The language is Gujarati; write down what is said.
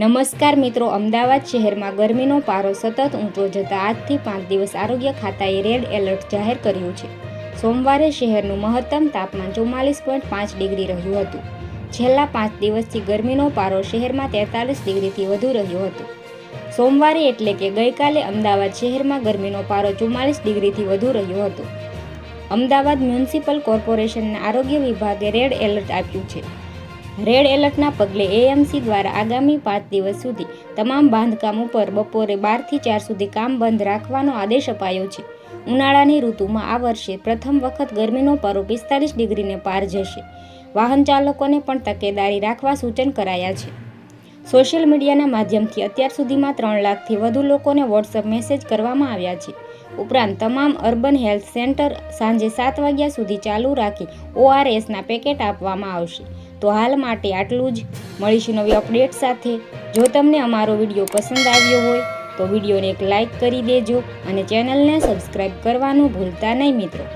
નમસ્કાર મિત્રો, અમદાવાદ શહેરમાં ગરમીનો પારો સતત ઊંચો જતા આજથી પાંચ દિવસ આરોગ્ય ખાતાએ રેડ એલર્ટ જાહેર કર્યું છે. સોમવારે શહેરનું મહત્તમ તાપમાન ચુમ્માલીસ પોઈન્ટ પાંચ ડિગ્રી રહ્યું હતું. છેલ્લા પાંચ દિવસથી ગરમીનો પારો શહેરમાં તેતાલીસ ડિગ્રીથી વધુ રહ્યો હતો. સોમવારે એટલે કે ગઈકાલે અમદાવાદ શહેરમાં ગરમીનો પારો ચુમ્માલીસ ડિગ્રીથી વધુ રહ્યો હતો. અમદાવાદ મ્યુનિસિપલ કોર્પોરેશનના આરોગ્ય વિભાગે રેડ એલર્ટ આપ્યું છે. રેડ એલર્ટના પગલે એએમસી દ્વારા આગામી પાંચ દિવસ સુધી તમામ બાંધકામ ઉપર બપોરે બારથી ચાર સુધી કામ બંધ રાખવાનો આદેશ અપાયો છે. ઉનાળાની ઋતુમાં આ વર્ષે પ્રથમ વખત ગરમીનો પારો પિસ્તાલીસ ડિગ્રીને પાર જશે. વાહન ચાલકોને પણ તકેદારી રાખવા સૂચન કરાયા છે. સોશિયલ મીડિયાના માધ્યમથી અત્યાર સુધીમાં ત્રણ લાખથી વધુ લોકોને વોટ્સઅપ મેસેજ કરવામાં આવ્યા છે. ઉપરાંત તમામ અર્બન હેલ્થ સેન્ટર સાંજે સાત વાગ્યા સુધી ચાલુ રાખી ઓઆરએસના પેકેટ આપવામાં આવશે. તો હાલ માટે આટલું જ. મળીશું નવી અપડેટ સાથે. જો તમને અમારો વીડિયો પસંદ આવ્યો હોય, તો વિડીયોને એક લાઇક કરી દેજો અને ચેનલને સબસ્ક્રાઈબ કરવાનું ભૂલતા નહીં મિત્રો.